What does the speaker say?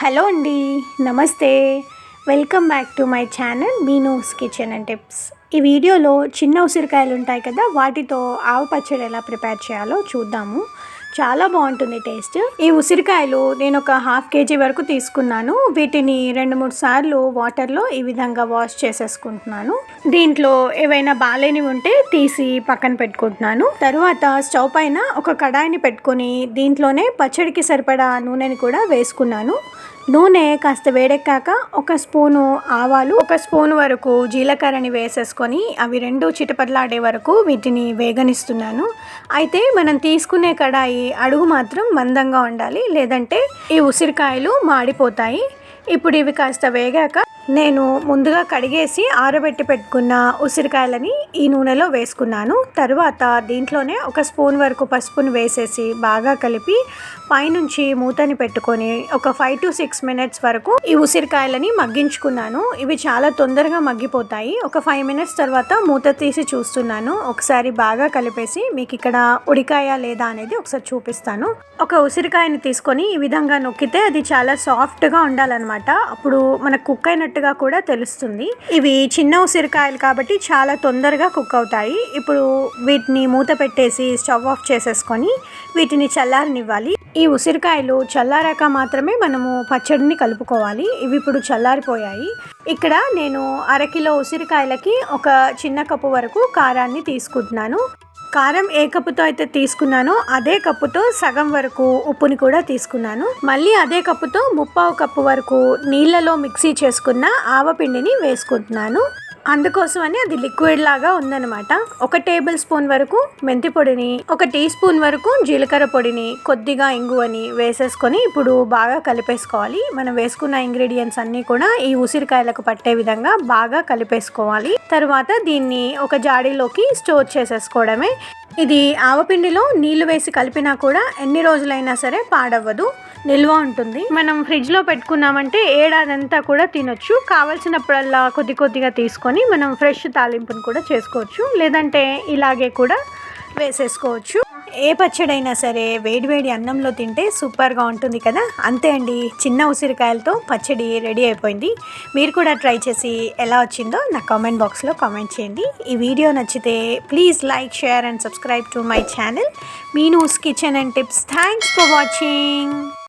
Hello అండి నమస్తే. Welcome back to my channel Meenu's kitchen and tips. ఈ వీడియోలో చిన్న ఉసిరికాయలు ఉంటాయి కదా వాటితో ఆవు పచ్చడి ఎలా ప్రిపేర్ చేయాలో చూద్దాము. చాలా బాగుంటుంది టేస్ట్. ఈ ఉసిరికాయలు నేను ఒక హాఫ్ కేజీ వరకు తీసుకున్నాను. వీటిని రెండు మూడు సార్లు వాటర్లో ఈ విధంగా వాష్ చేసేసుకుంటున్నాను. దీంట్లో ఏవైనా బాలేనివి ఉంటే తీసి పక్కన పెట్టుకుంటున్నాను. తర్వాత స్టవ్ పైన ఒక కడాయిని పెట్టుకొని దీంట్లోనే పచ్చడికి సరిపడా నూనెని కూడా వేసుకున్నాను. నూనె కాస్త వేడెక్కాక ఒక స్పూను ఆవాలు ఒక స్పూన్ వరకు జీలకర్రని వేసేసుకొని అవి రెండు చిటపట్లాడే వరకు వీటిని వేగనిస్తున్నాను. అయితే మనం తీసుకునే కడాయి అడుగు మాత్రం మందంగా ఉండాలి లేదంటే ఈ ఉసిరికాయలు మాడిపోతాయి. ఇప్పుడు ఇవి కాస్త వేగాక నేను ముందుగా కడిగేసి ఆరబెట్టి పెట్టుకున్న ఉసిరికాయలని ఈ నూనెలో వేసుకున్నాను. తర్వాత దీంట్లోనే ఒక స్పూన్ వరకు పసుపును వేసేసి బాగా కలిపి పైనుంచి మూతని పెట్టుకొని ఒక ఫైవ్ టు సిక్స్ మినిట్స్ వరకు ఈ ఉసిరికాయలని మగ్గించుకున్నాను. ఇవి చాలా తొందరగా మగ్గిపోతాయి. ఒక ఫైవ్ మినిట్స్ తర్వాత మూత తీసి చూస్తున్నాను. ఒకసారి బాగా కలిపేసి మీకు ఇక్కడ ఉడికాయ లేదా అనేది ఒకసారి చూపిస్తాను. ఒక ఉసిరికాయని తీసుకొని ఈ విధంగా నొక్కితే అది చాలా సాఫ్ట్గా ఉండాలన్నమాట. అప్పుడు మనకు కుక్ అయినట్టు అయినట్టుగా కూడా తెలుస్తుంది. ఇవి చిన్న ఉసిరికాయలు కాబట్టి చాలా తొందరగా కుక్ అవుతాయి. ఇప్పుడు వీటిని మూత పెట్టేసి స్టవ్ ఆఫ్ చేసేసుకొని వీటిని చల్లారనివ్వాలి. ఈ ఉసిరికాయలు చల్లారాక మాత్రమే మనము పచ్చడిని కలుపుకోవాలి. ఇవి ఇప్పుడు చల్లారిపోయాయి. ఇక్కడ నేను అరకిలో ఉసిరికాయలకి ఒక చిన్న కప్పు వరకు కారాన్ని తీసుకుంటున్నాను. కారం ఏ కప్పుతో అయితే తీసుకున్నానో అదే కప్పుతో సగం వరకు ఉప్పుని కూడా తీసుకున్నాను. మళ్ళీ అదే కప్పుతో ముప్పావు కప్పు వరకు నీళ్ళలో మిక్సీ చేసుకున్న ఆవపిండిని వేసుకుంటున్నాను. అందుకోసమని అది లిక్విడ్ లాగా ఉందన్నమాట. ఒక టేబుల్ స్పూన్ వరకు మెంతి పొడిని ఒక టీ స్పూన్ వరకు జీలకర్ర పొడిని కొద్దిగా ఇంగువని వేసేసుకొని ఇప్పుడు బాగా కలిపేసుకోవాలి. మనం వేసుకున్న ఇంగ్రీడియంట్స్ అన్నీ కూడా ఈ ఉసిరికాయలకు పట్టే విధంగా బాగా కలిపేసుకోవాలి. తర్వాత దీన్ని ఒక జాడీలోకి స్టోర్ చేసేసుకోవడమే. ఇది ఆవపిండిలో నీళ్ళు వేసి కలిపినా కూడా ఎన్ని రోజులైనా సరే పాడవ్వదు. నిల్వ ఉంటుంది. మనం ఫ్రిడ్జ్లో పెట్టుకున్నామంటే ఏడాదంతా కూడా తినొచ్చు. కావలసినప్పుడల్లా కొద్ది కొద్దిగా తీసుకొని మనం ఫ్రెష్ తాలింపును కూడా చేసుకోవచ్చు. లేదంటే ఇలాగే కూడా వేసేసుకోవచ్చు. ఏ పచ్చడైనా సరే వేడివేడి అన్నంలో తింటే సూపర్గా ఉంటుంది కదా? అంతే అండి. చిన్న ఉసిరికాయలతో పచ్చడి రెడీ అయిపోయింది. మీరు కూడా ట్రై చేసి ఎలా వచ్చిందో నా కామెంట్ బాక్స్లో కామెంట్ చేయండి. ఈ వీడియో నచ్చితే please like share and subscribe to my channel. Meenu's kitchen and tips. Thanks for watching.